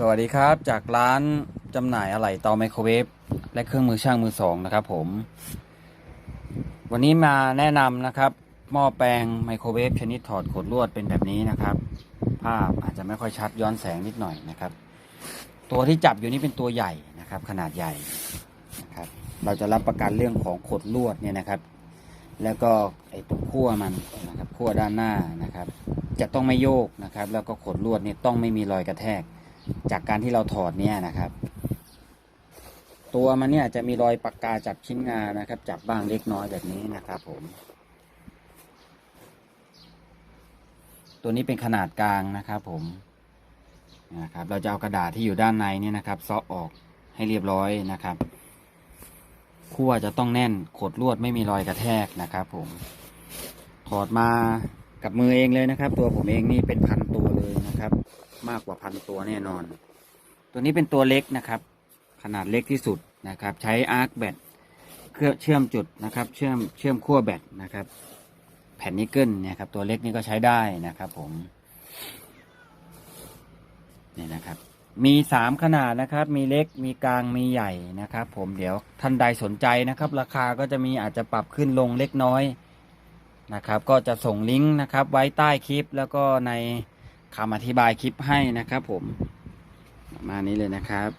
สวัสดีครับ จากร้านจำหน่ายอะไหล่เตาไมโครเวฟและเครื่องมือช่างมือสองนะครับผม วันนี้มาแนะนำนะครับ หม้อแปลงไมโครเวฟชนิดถอดขดลวดเป็นแบบนี้นะครับ ภาพอาจจะไม่ค่อยชัดย้อนแสงนิดหน่อยนะครับ ตัวที่จับอยู่นี่เป็นตัวใหญ่นะครับ ขนาดใหญ่นะครับ เราจะรับประกันเรื่องของขดลวดเนี่ยนะครับ แล้วก็ไอ้ตรงขั้วมันนะครับขั้วด้านหน้านะครับ จะต้องไม่โยกนะครับ แล้วก็ขดลวดนี่ต้องไม่มีรอยกระแทก จากการที่เราถอดเนี่ยนะครับ ตัวมันเนี่ยจะมีรอยปากกาจับชิ้นงานนะครับ จับบ้างเล็กน้อยแบบนี้นะครับ ผม ตัวนี้เป็นขนาดกลางนะครับ ผมนะครับ เราจะเอากระดาษที่อยู่ด้านในเนี่ยนะครับซาะออกให้เรียบร้อยนะครับขั้วจะต้องแน่นขดลวดไม่มีรอยกระแทกนะครับ ผมถอดมากับมือเองเลยนะครับ ตัวผมเองนี่เป็นพันตัวเลยนะครับ มากกว่าพันตัวแน่นอน ตัวนี้เป็นตัวเล็กนะครับ ขนาดเล็กที่สุดนะครับ ใช้อาร์คแบตเครื่องเชื่อมจุดนะครับ เชื่อมเชื่อมขั้วแบตนะครับ แผ่นนิกเกิลเนี่ยครับ ตัวเล็กนี่ก็ใช้ได้นะครับ ผมเนี่ยนะครับ มีสามขนาดนะครับ มีเล็กมีกลางมีใหญ่นะครับ ผมเดี๋ยวท่านใดสนใจนะครับ ราคาก็จะมีอาจจะปรับขึ้นลงเล็กน้อยนะครับ ก็จะส่งลิงก์นะครับ ไว้ใต้คลิปแล้วก็ใน คำอธิบายคลิปให้นะครับผมประมาณนี้เลยนะครับ